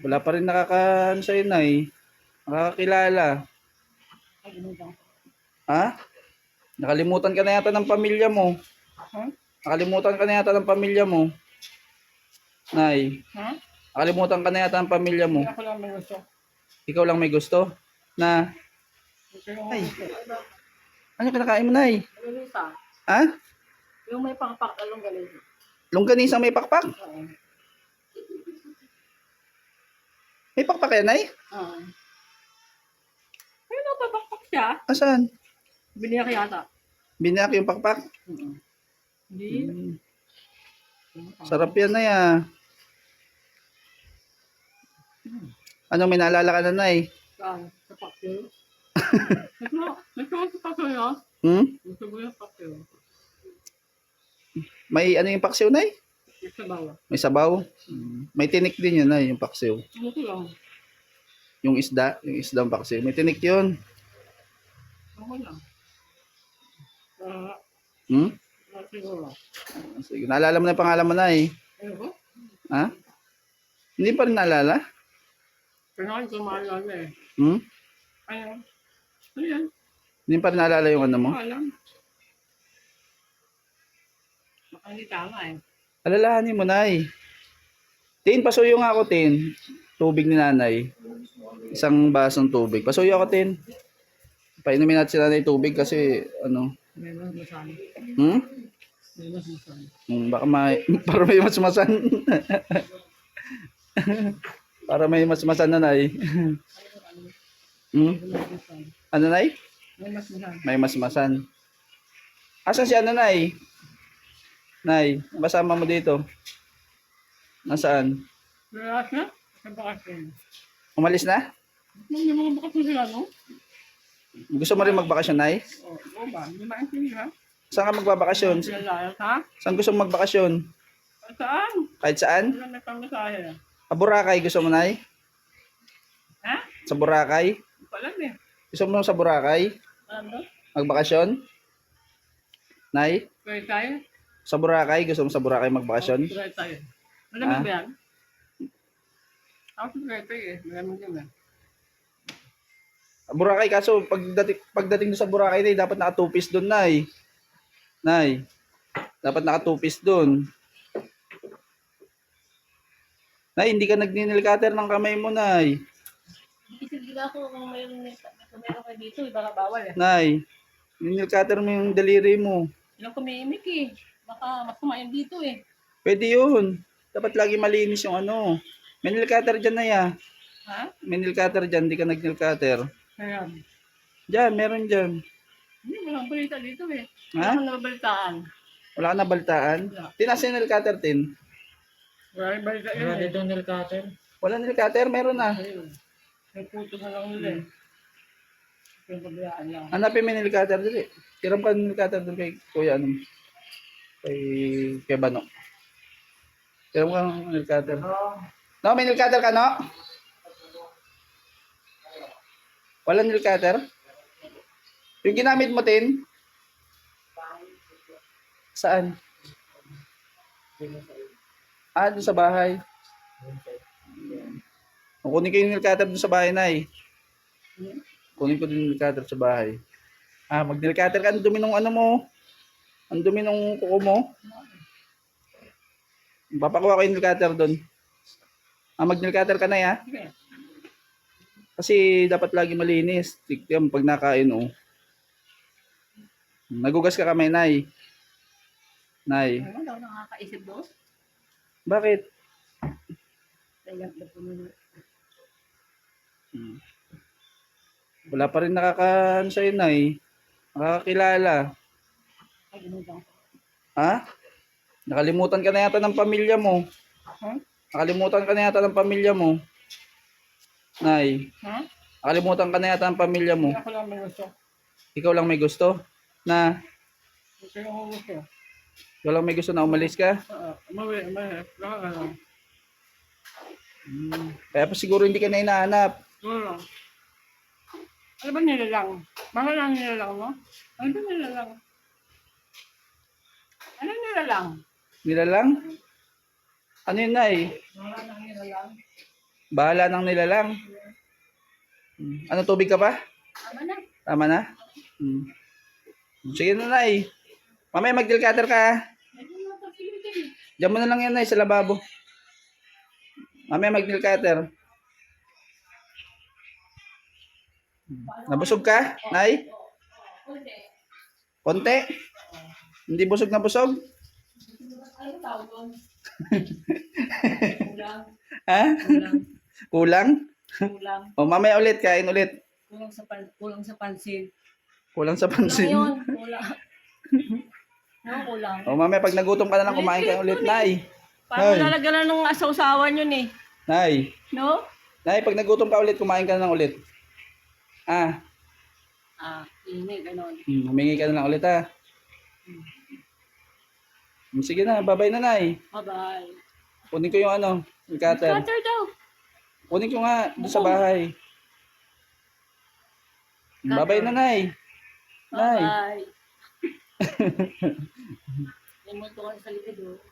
Wala pa rin nakaka, ano sa'yo, Nay. Nakakakilala. Ha? Nakalimutan ka na yata ng pamilya mo. Ha? Nakalimutan ka na yata ng pamilya mo. Nay, Ha? nakalimutan ka na yata ng pamilya mo. Ako lang may gusto. Ikaw lang may gusto na, Ay. ano kinakain mo, Nay? Galisa. Ha? Yung may pangpak along galisa. Longganisang may pakpak? Oo. May pakpak yan, Nay? Oo. Pero napapakpak siya. Asan? Biniyak yata. Binak yung pakpak? Hindi. Mm. Sarap yan, Nay, ah. Ano, may naalala ka na, Nay? Saan? Sa pakyo. Ito, ito sa pakyo yun. Hmm? Gusto ko yung pakyo. May ano yung paksiw, Nay? Yung sa bawah. May sabaw? May tinik din yun, Nay, yung paksiw. Ano ko lang? Yung isda, yung isda ng paksiw. May tinik yun. Ako lang. Ah, Hmm? ah, siguro. Sige, naalala mo na yung pangalan mo, Nay. Ano ko? Ha? Hindi pa rin naalala? Kailangan ko maalala eh. Hmm? Ano? Ayan. Hindi pa rin naalala yung ano mo? Alam. Baka hindi tama eh. Alalahanin mo, Nay. Tin, pasuyo nga ako, Tin. Tubig ni nanay. Isang basong tubig. Pasuyo ako, Tin. Painumin natin si nanay tubig kasi, ano, May mas masan. hmm? May mas masan. Hmm, baka may, para may masmasan. para may masmasan na, Nay. hmm? May mas masan. Ano, Nay? May mas masan. May masmasan. Asan si ano, Nay? Nay, kasama mo dito. Nasaan? Lahat na? Sa bakasyon. Umalis na? Yung mga bakasyon sila, no? Gusto mo rin magbakasyon, Nay? O, oo ba? Hindi maintindihan. Saan ka magbabakasyon? Ha? Saan gusto mo magbakasyon? Saan? Kahit saan? Wala na. Sa Boracay gusto mo, Nay? Ha? Sa Boracay? Hindi ko alam eh. Gusto mo sa Boracay? Ano? Magbakasyon? Nay? Pwede tayo? Sa Boracay? Gusto mo sa Boracay magbakasyon? Tayo. Alam mo Ah? ba yan? Ako sa pwede eh. Maraming yun eh. Boracay kaso pagdating, pagdating doon sa Boracay, Nay, dapat naka-two-piece doon, Nay. Nay. Dapat naka-two-piece doon. Nay, hindi ka nagninil cutter ng kamay mo, Nay. Isigil ako kung mayroon mayroon kayo dito, baka bawal eh. Nay. Ninil cutter mo yung daliri mo. Ilang kumiimik eh. Baka mas kumain dito eh. Pwede yun. Dapat lagi malinis yung ano. May nail cutter dyan na ya. Ha? May nail cutter dyan, di ka nag-nail cutter. Kaya, Dyan, meron dyan. hindi walang balita dito eh. Ha? Wala nababalitaan. Wala ka na baltaan. Wala. Tinas yung nail cutter, tin. Wala yung balita yun eh. dito nail cutter. Wala nail cutter, meron na. Ayun. May puto na lang nila eh. Yung kabayaan lang. Hanapin mo yung nail cutter dali. Tiram ka ng nail cutter doon kay Kuya ano. Kay, kay Bano. Tiram ka ng nail cutter. No, may nail cutter ka, no? Wala nail cutter? Yung ginamit mo, tin? Saan? Ah, doon sa bahay. Kunin ko yung nail cutter doon sa bahay, Nay. Kunin ko din yung nail cutter sa bahay. Ah, mag nail cutter ka. Ang dumi ng ano mo. Ang dumi ng kuko mo. Papakuha ko yung nail cutter doon. Ah, mag nail cutter ka na, ya. Kasi dapat lagi malinis. Tignan pag nakain, oh. Nagugas ka kamay, Nay. Nay. Ano daw nakakaisip boss? Bakit? Hmm. Wala pa rin nakaka, ano sa'yo, Nay. Nakakakilala. Lang. Ha? Nakalimutan ka na yata ng pamilya mo. Ha? Nakalimutan ka na yata ng pamilya mo. Nay, Ha? nakalimutan ka na yata ng pamilya mo. Ako lang may gusto. Ikaw lang may gusto na, Gusto ko ako gusto. ikaw lang may gusto na umalis ka. Oo. Umawi, umawi. Lang. Hmm. Kaya pa siguro hindi ka na hinahanap. Oo. Ano ba nilalang? Mga lang nilalang mo? Ano ba nilalang? Ano nilalang? Nila lang? Ano yun, Nay? Mga lang nilalang. Bahala ng nilalang. Hmm. Ano, tubig ka pa? Tama na. Tama na? Hmm. Sige na, Nay. Mamaya mag-deal cutter ka? Diyan mo na lang yan, Nay, sa lababo. Mamaya mag-deal cutter. Nabusog ka, Nay? Konti? Hindi busog na busog? Ano tawag? Kulang. Ha? Kulang. Kulang? Kulang. O, mamaya ulit, kain ulit. Kulang sa, pan kulang sa pansin. Kulang sa pansin. Ngayon, kulang. No, kulang. O, mamaya pag nagutom ka na lang, kumain ka ulit, Nay. Parang Ay. lalagyan ng asaw-sawan yun eh. Nay. No? Nay, pag nagutom ka ulit, kumain ka na lang ulit. Ah, Ah, ini, ganon. hmm, humingi ka na lang ulit, ha? Mm, sige na, babay na nay. Bye-bye. Kunin ko yung ano, yung cutter. Cutter daw. Kunin ko nga doon sa bahay. Cutter. Babay na nay. Nay. Bye-bye. Limon ko sa likod oh.